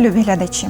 Любі глядачі!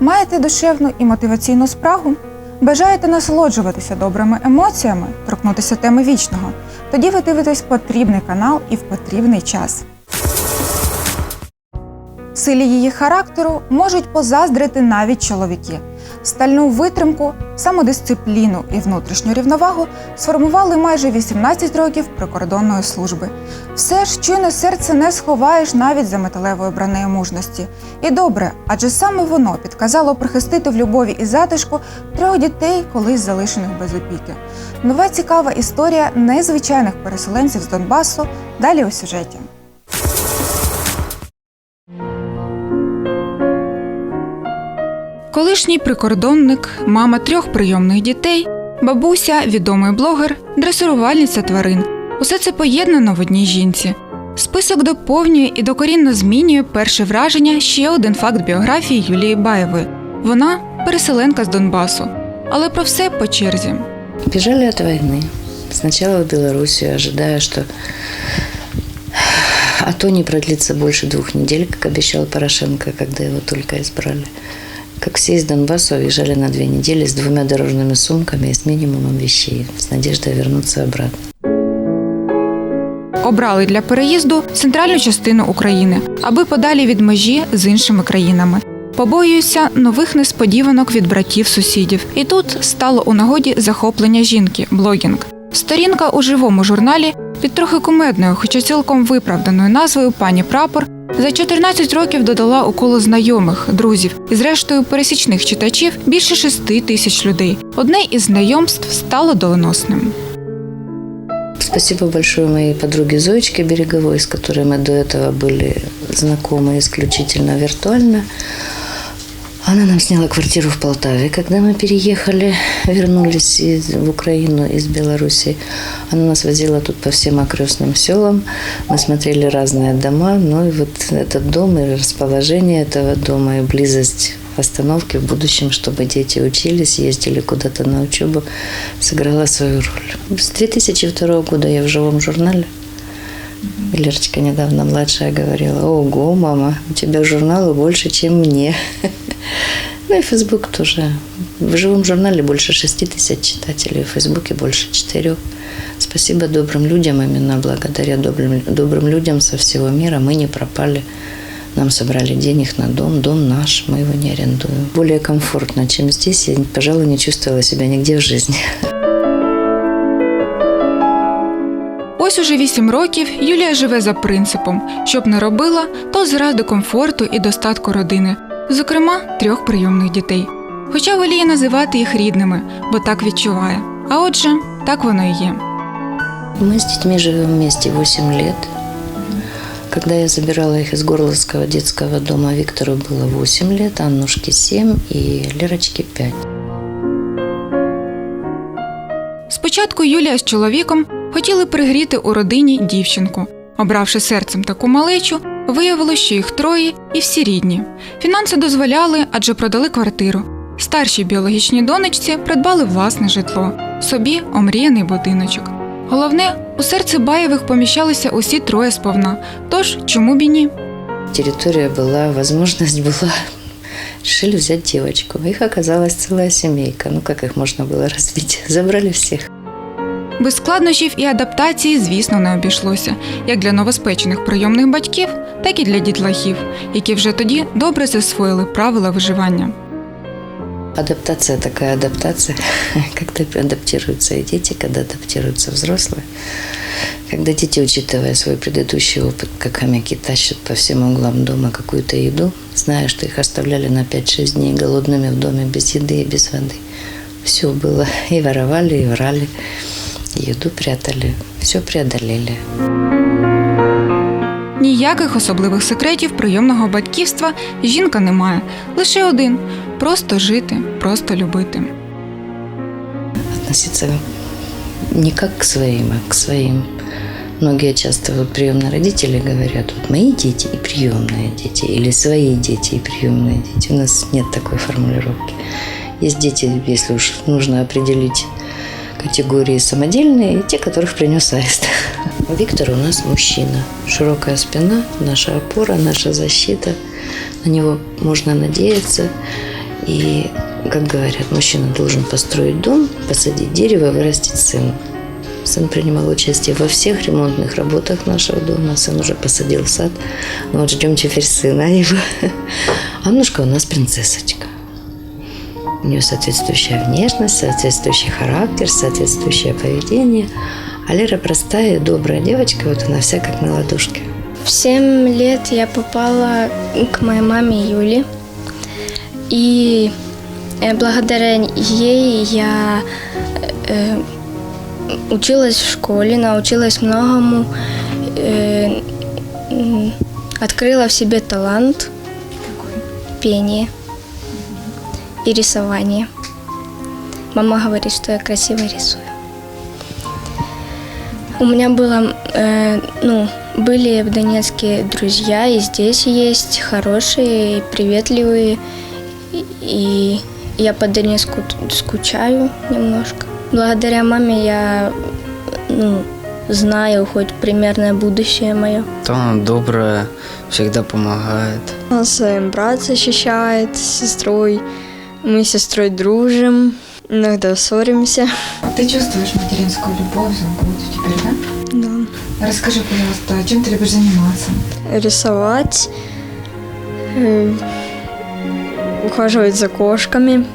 Маєте душевну і мотиваційну спрагу? Бажаєте насолоджуватися добрими емоціями, торкнутися теми вічного? Тоді ви дивитесь потрібний канал і в потрібний час. Силі її характеру можуть позаздрити навіть чоловіки. Стальну витримку, самодисципліну і внутрішню рівновагу сформували майже 18 років прикордонної служби. Все ж чуйне серце не сховаєш навіть за металевою бранею мужності. І добре, адже саме воно підказало прихистити в любові і затишку трьох дітей, колись залишених без опіки. Нова цікава історія незвичайних переселенців з Донбасу. Далі у сюжеті. Колишній прикордонник, мама трьох прийомних дітей, бабуся, відомий блогер, дресирувальниця тварин. Усе це поєднано в одній жінці. Список доповнює і докорінно змінює перше враження ще один факт біографії Юлії Баєвої. Вона переселенка з Донбасу. Але про все по черзі. Бежали от войны. Сначала в Белоруссию, ожидая, что АТО не продлится больше двух недель, как обещал Порошенко, когда его только избрали. Как все из Донбасса уезжали на две недели с двумя дорожными сумками и с минимумом вещей, с надеждой вернуться обратно. Обрали для переїзду центральну частину України, аби подалі від межі з іншими країнами. Побоююся нових несподіванок від братів сусідів. І тут стало у нагоді захоплення жінки блогінг. Сторінка у живому журналі під трохи кумедною, хоча цілком виправданою назвою пані Прапор за 14 років додала у коло знайомих, друзів і, зрештою, пересічних читачів більше 6 тисяч людей. Одне із знайомств стало доленосним. Спасибо большое моей подруге Зоечке Береговой, с которой мы до этого были знакомы исключительно виртуально. Она нам сняла квартиру в Полтаве, когда мы переехали, вернулись из- в Украину из Беларуси. Она нас возила тут по всем окрестным селам. Мы смотрели разные дома, ну и вот этот дом и расположение этого дома и близость остановки в будущем, чтобы дети учились, ездили куда-то на учебу, сыграла свою роль. С 2002 года я в живом журнале. Лерочка недавно младшая говорила, ого, мама, у тебя журнала больше, чем мне. Ну и Фейсбук тоже. В живом журнале больше 6 тысяч читателей, в Фейсбуке больше 4. Спасибо добрым людям, именно благодаря добрым, добрым людям со всего мира мы не пропали. Нам собрали денег на дом, дом наш, мы его не арендуем. Более комфортно, чем здесь, я, пожалуй, не чувствовала себя нигде в жизни. Ось уже вісім років Юлія живе за принципом: щоб не робила, то заради комфорту і достатку родини, зокрема трьох прийомних дітей. Хоча воліє називати їх рідними, бо так відчуває. А отже, так воно і є. Мы с детьми живем вместе 8 лет. Когда я забирала их из Горловского детского дома, Виктору было 8 лет, Аннушке 7 и Лерочке 5. Спочатку Юлія з чоловіком хотіли пригріти у родині дівчинку. Обравши серцем таку малечу, виявилося, що їх троє і всі рідні. Фінанси дозволяли, адже продали квартиру. Старшій біологічній донечці придбали власне житло, собі омріяний будиночок. Головне, у серці Баєвих поміщалися усі троє сповна. Тож чому б і ні? Территория была, возможность была. Решили взять девочку. Их оказалась целая семейка. Ну, как их можно было развить? Забрали всех. Без складнощів і адаптації, звісно, не обійшлося, як для новоспечених прийомних батьків, так і для дітлахів, які вже тоді добре засвоїли правила виживання. Адаптация такая адаптация, когда адаптируются и дети, когда адаптируются взрослые. Когда дети, учитывая свой предыдущий опыт, как хомяки тащат по всем углам дома какую-то еду, зная, что их оставляли на 5-6 дней голодными в доме без еды и без воды. Все было. И воровали, и врали, и еду прятали. Все преодолели. Ніяких особливих секретів прийомного батьківства жінка не має. Лише один просто жити, просто любити. относиться не как к своим, а к своим. Многие часто вот приемные родители говорят, вот мои дети и приемные дети, или свои дети и приемные дети. У нас нет такой формулировки. Есть дети, если уж нужно определить категории самодельные, и те, которых принес аист. Виктор у нас мужчина. Широкая спина, наша опора, наша защита. на него можно надеяться. И, как говорят, мужчина должен построить дом, посадить дерево, вырастить сына. Сын принимал участие во всех ремонтных работах нашего дома. Сын уже посадил сад. Ну вот ждем теперь сына его. Аннушка у нас принцессочка. У нее соответствующая внешность, соответствующий характер, соответствующее поведение. А Лера простая и добрая девочка, вот она вся как на ладошке. В 7 лет я попала к моей маме Юле. И э, благодаря ей я э, училась в школе, научилась многому, э, открыла в себе талант пение и рисование. Мама говорит, что я красиво рисую. У меня было, э, ну, были в Донецке друзья, и здесь есть хорошие, приветливые, и- я по Донецку скучаю немножко. Благодаря маме я, ну, знаю хоть примерное будущее мое. То она добрая, всегда помогает. Нас брат защищает с сестрой. Мы с сестрой дружим. Иногда ссоримся. Ты чувствуешь материнскую любовь, заботу теперь, да? Да. Расскажи, пожалуйста, чем ты любишь заниматься? Рисовать. э, Ухаживать за кошками.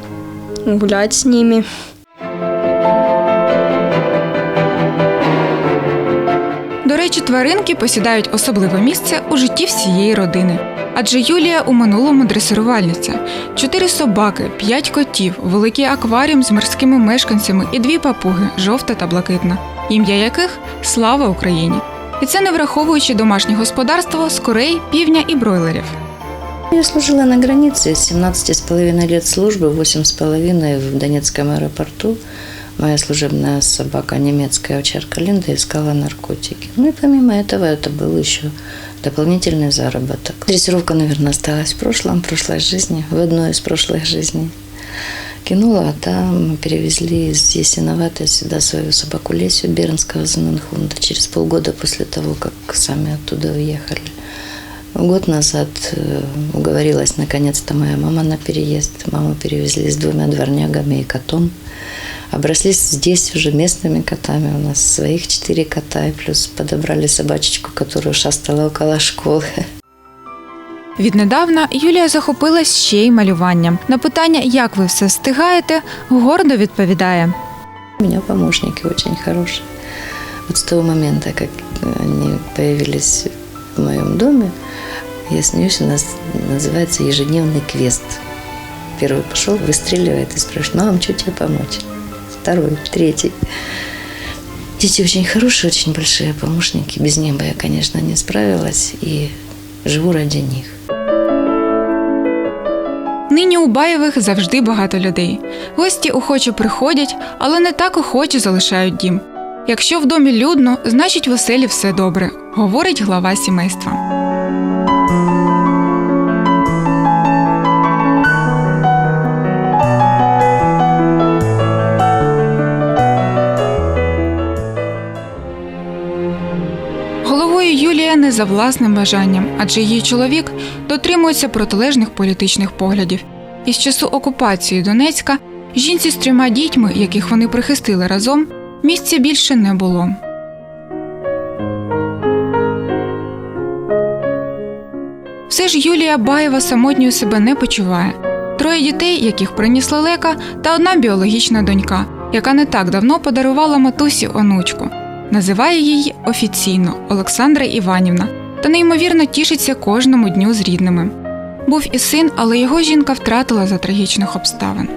Гулять с ними. Речі, тваринки посідають особливе місце у житті всієї родини. Адже Юлія у минулому дресирувальниця. Чотири собаки, п'ять котів, великий акваріум з морськими мешканцями і дві папуги жовта та блакитна, ім'я яких слава Україні. І це не враховуючи домашнє господарство з курей, півня і бройлерів. Я служила на границе, 17 с половиной лет службы, 8 в Донецком аэропорту. Моя служебная собака, немецкая овчарка Линда, искала наркотики. Ну и помимо этого это был еще дополнительный заработок. Дрессировка, наверное, осталась в прошлом, в прошлой жизни, в одной из прошлых жизней. Кинула, а там мы перевезли из Ясиноватой сюда свою собаку Лесю Бернского Зененхунда через полгода после того, как сами оттуда уехали. Год назад э, уговорилась наконец-то моя мама на переезд. Маму перевезли с двумя дворнягами и котом. Оброслись здесь уже местными котами. У нас своих четыре кота. И плюс подобрали собачечку, которая шастала около школы. Віднедавна Юлія захопилась ще й малюванням. На питання, як ви все встигаєте, гордо відповідає. У меня помощники очень хорошие. Вот с того момента, как они появились в моем доме, я смеюсь, у нас называется ежедневный квест. Первый пошел, выстреливает и спрашивает, ну, а вам что тебе помочь? Второй, третий. Дети очень хорошие, очень большие помощники. Без них бы я, конечно, не справилась. И живу ради них. Нині у Баєвих завжди багато людей. Гості охоче приходять, але не так охоче залишають дім. Якщо в домі людно, значить в оселі все добре, говорить глава сімейства. За власним бажанням, адже її чоловік дотримується протилежних політичних поглядів. Із часу окупації Донецька жінці з трьома дітьми, яких вони прихистили разом, місця більше не було. Все ж Юлія Баєва самотньою себе не почуває. Троє дітей, яких приніс лелека, та одна біологічна донька, яка не так давно подарувала матусі онучку. Називає її офіційно Олександра Іванівна та неймовірно тішиться кожному дню з рідними. Був і син, але його жінка втратила за трагічних обставин.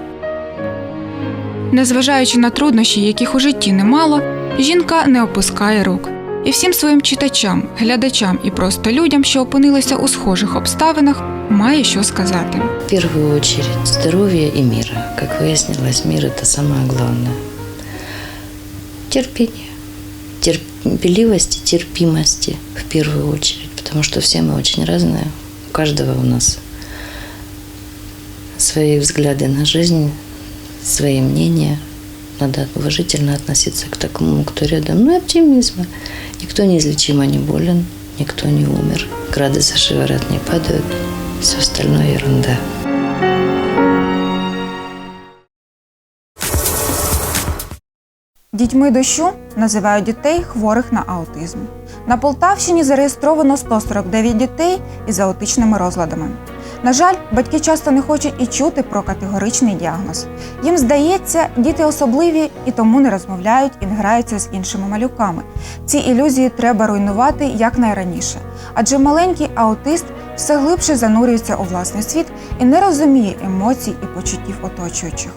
Незважаючи на труднощі, яких у житті немало, жінка не опускає рук. І всім своїм читачам, глядачам і просто людям, що опинилися у схожих обставинах, має що сказати. В первую очередь здоровья и мира. Как выяснилось, мир – это самое главное. Терпеливости, терпимости в первую очередь. Потому что все мы очень разные. У каждого у нас свои взгляды на жизнь, свои мнения. Надо уважительно относиться к такому, кто рядом. Ну и оптимизма. Никто неизлечимо не болен, никто не умер. Грады за шиворот не падают. Все остальное ерунда. Дітьми дощу називають дітей хворих на аутизм. На Полтавщині зареєстровано 149 дітей із аутичними розладами. На жаль, батьки часто не хочуть і чути про категоричний діагноз. Їм здається, діти особливі і тому не розмовляють і не граються з іншими малюками. Ці ілюзії треба руйнувати якнайраніше, адже маленький аутист все глибше занурюється у власний світ і не розуміє емоцій і почуттів оточуючих.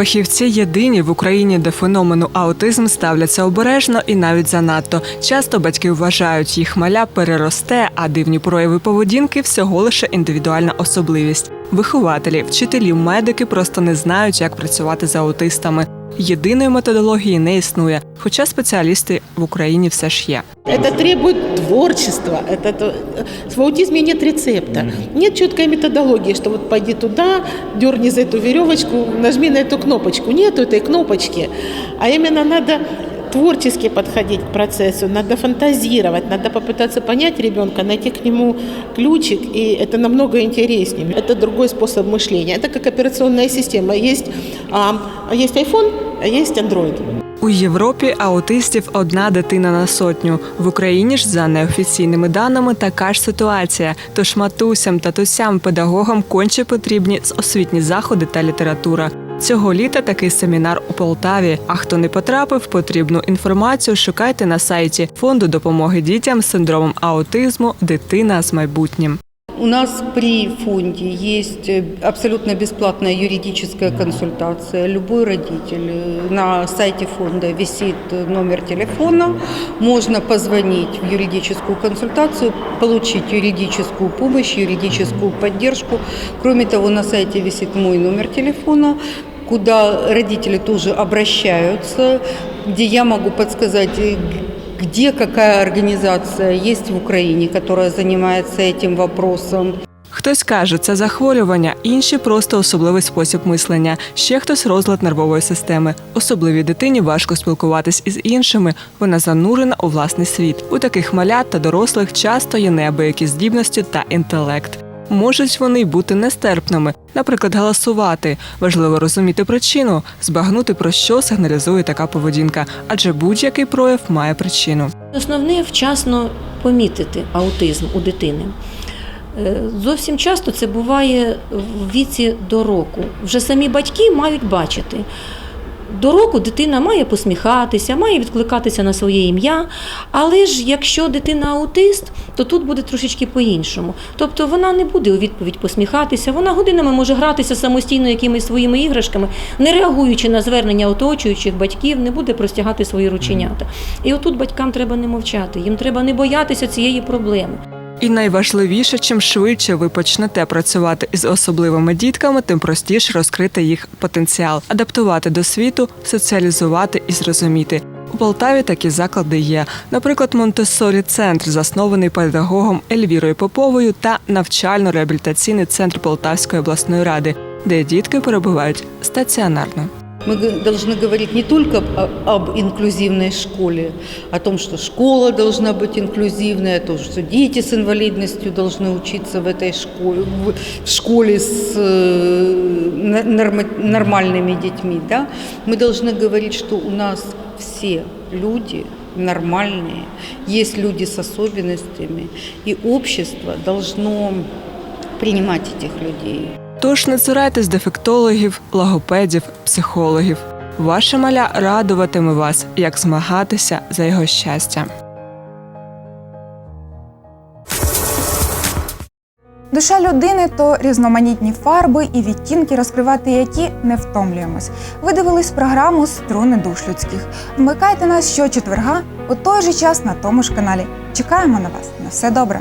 Фахівці єдині в Україні де феномену аутизм ставляться обережно і навіть занадто. Часто батьки вважають, їх маля переросте, а дивні прояви поведінки всього лише індивідуальна особливість. Вихователі, вчителі, медики просто не знають, як працювати з аутистами. Єдиної методології не існує, хоча спеціалісти в Україні все ж є. Это требует творчества. Это, то- в аутизме нет рецепта. Нет четкой методологии, что вот пойди туда, дерни за эту веревочку, нажми на эту кнопочку. Нету этой кнопочки. А именно надо творчески подходить к процессу, надо фантазировать, надо попытаться понять ребенка, найти к нему ключик, и это намного интереснее. Это другой способ мышления. Это как операционная система. Есть, а, есть iPhone, а есть Android. У Європі аутистів одна дитина на сотню. В Україні ж за неофіційними даними така ж ситуація. Тож матусям, татусям, педагогам конче потрібні освітні заходи та література. Цього літа такий семінар у Полтаві. А хто не потрапив, потрібну інформацію шукайте на сайті фонду допомоги дітям з синдромом аутизму Дитина з майбутнім. У нас при фонде есть э, абсолютно бесплатная юридическая консультация. Любой родитель э, на сайте фонда висит э, номер телефона. Можно позвонить в юридическую консультацию, получить юридическую помощь, юридическую поддержку. Кроме того, на сайте висит мой номер телефона куда родители тоже обращаются, где я могу подсказать, э, где какая организация есть в Украине, которая занимается этим вопросом. Хтось каже, це захворювання, інші просто особливий спосіб мислення. Ще хтось розлад нервової системи. Особливій дитині важко спілкуватись із іншими. Вона занурена у власний світ. У таких малят та дорослих часто є неабиякі здібності та інтелект. Можуть вони й бути нестерпними, наприклад, галасувати. Важливо розуміти причину, збагнути про що сигналізує така поведінка, адже будь-який прояв має причину. Основне вчасно помітити аутизм у дитини. Е, Зовсім часто це буває в віці до року. Вже самі батьки мають бачити. До року дитина має посміхатися, має відкликатися на своє ім'я. Але ж якщо дитина аутист, то тут буде трошечки по-іншому. Тобто вона не буде у відповідь посміхатися, вона годинами може гратися самостійно якимись своїми іграшками, не реагуючи на звернення оточуючих батьків, не буде простягати свої рученята. І отут батькам треба не мовчати, їм треба не боятися цієї проблеми. І найважливіше, чим швидше ви почнете працювати із особливими дітками, тим простіше розкрити їх потенціал, адаптувати до світу, соціалізувати і зрозуміти. У Полтаві такі заклади є. Наприклад, Монтессорі центр, заснований педагогом Ельвірою Поповою, та навчально-реабілітаційний центр Полтавської обласної ради, де дітки перебувають стаціонарно. Мы должны говорить не только об инклюзивной школе, о том, что школа должна быть инклюзивной, о том, что дети с инвалидностью должны учиться в этой школе, в школе с э, нормальными детьми. Да? Мы должны говорить, что у нас все люди нормальные, есть люди с особенностями, и общество должно принимать этих людей. Тож не цурайтесь дефектологів, логопедів, психологів. Ваша маля радуватиме вас, як змагатися за його щастя. Душа людини то різноманітні фарби і відтінки, розкривати які не втомлюємось. Ви дивились програму Струни душ людських. Вмикайте нас щочетверга у той же час на тому ж каналі. Чекаємо на вас. На все добре.